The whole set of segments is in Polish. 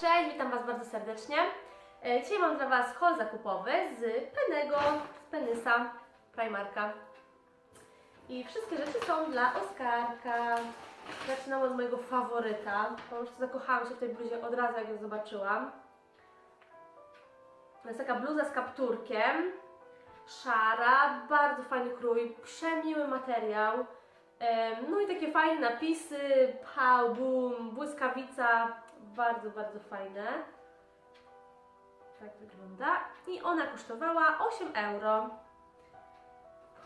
Cześć, witam Was bardzo serdecznie. E, Dzisiaj mam dla Was haul zakupowy z Penego, z Penysa, Primarka. I wszystkie rzeczy są dla Oskarka. Zaczynam od mojego faworyta. Po prostu zakochałam się w tej bluzie od razu, jak ją zobaczyłam. To jest taka bluza z kapturkiem. Szara, bardzo fajny krój, przemiły materiał. Em, No i takie fajne napisy, pał, boom, błyskawica, bardzo, bardzo fajne. Tak wygląda. I ona kosztowała 8 euro.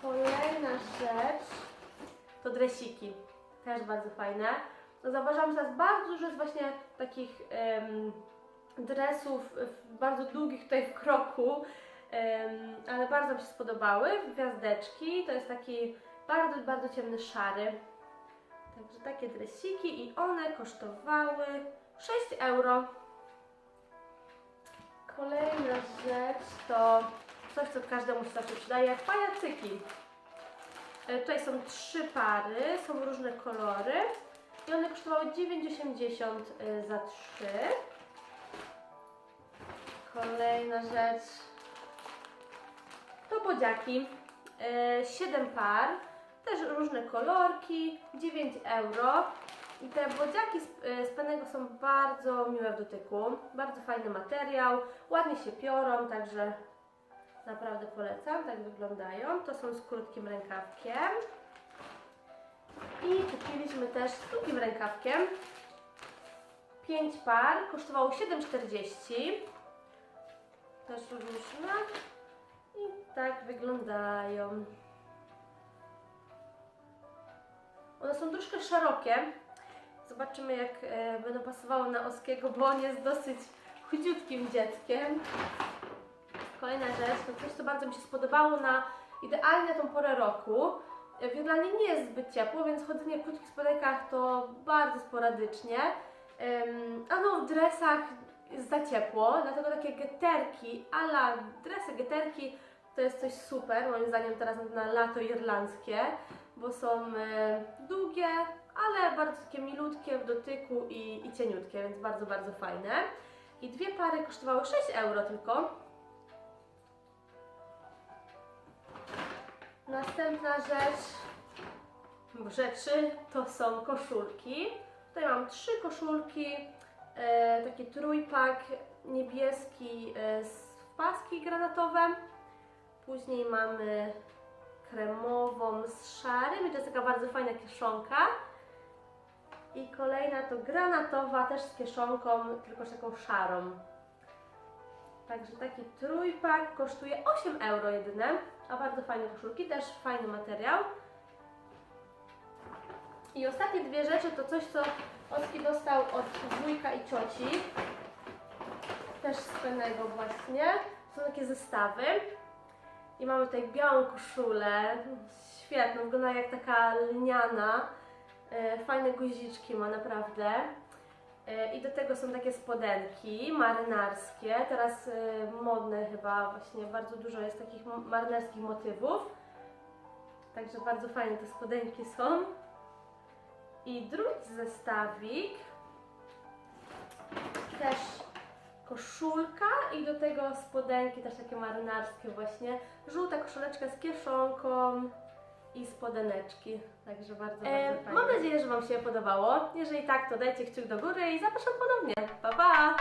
Kolejna rzecz to dresiki, też bardzo fajne. No zauważyłam, że teraz bardzo dużo jest właśnie takich em, dresów bardzo długich tutaj w kroku, ale bardzo mi się spodobały. Gwiazdeczki, to jest taki bardzo, bardzo ciemny szary. Także takie dresiki i one kosztowały 6 euro. Kolejna rzecz to coś, co każdemu się zawsze przydaje, pajacyki. E, Tutaj są trzy pary, są różne kolory i one kosztowały 9,80 e, za trzy. Kolejna rzecz to bodziaki. 7 par, też różne kolorki, 9 euro. I te bodziaki z, e, z penego są bardzo miłe w dotyku, bardzo fajny materiał, ładnie się piorą, także naprawdę polecam, tak wyglądają. To są z krótkim rękawkiem. I kupiliśmy też z długim rękawkiem. 5 par, kosztowało 7,40. Też różne. I tak wyglądają. Są troszkę szerokie. Zobaczymy jak e, będą pasowały na Oskiego, bo on jest dosyć chudziutkim dzieckiem. Kolejna rzecz, to coś co bardzo mi się spodobało na idealnie tą porę roku. E, W Irlandii nie jest zbyt ciepło, więc chodzenie w krótkich spodekach to bardzo sporadycznie. A no w dresach jest za ciepło, dlatego takie geterki, ala dresy, geterki to jest coś super, moim zdaniem teraz na lato irlandzkie, bo są e, długie, ale bardzo takie milutkie w dotyku i, i cieniutkie, więc bardzo, bardzo fajne. I dwie pary kosztowały 6 euro tylko. Następna rzecz, rzeczy to są koszulki. Tutaj mam trzy koszulki, e, taki trójpak niebieski e, z paski granatowe. Później mamy kremową z szarym i to jest taka bardzo fajna kieszonka. I kolejna to granatowa, też z kieszonką, tylko z taką szarą. Także taki trójpak kosztuje 8 euro jedyne, a bardzo fajne koszulki, też fajny materiał. I ostatnie dwie rzeczy to coś, co Oski dostał od wujka i cioci. Też z penego właśnie. Są takie zestawy. I mamy tutaj białą koszulę, świetną, wygląda jak taka lniana. E, Fajne guziczki ma naprawdę. E, I do tego są takie spodenki marynarskie. Teraz e, modne chyba właśnie, bardzo dużo jest takich marynarskich motywów. Także bardzo fajne te spodenki są. I drugi zestawik. Też koszulka i do tego spodenki też takie marynarskie właśnie. Żółta koszuleczka z kieszonką i spodeneczki. Także bardzo, bardzo E, fajnie. Mam nadzieję, że Wam się podobało. Jeżeli tak, to dajcie kciuk do góry i zapraszam ponownie. Pa, pa!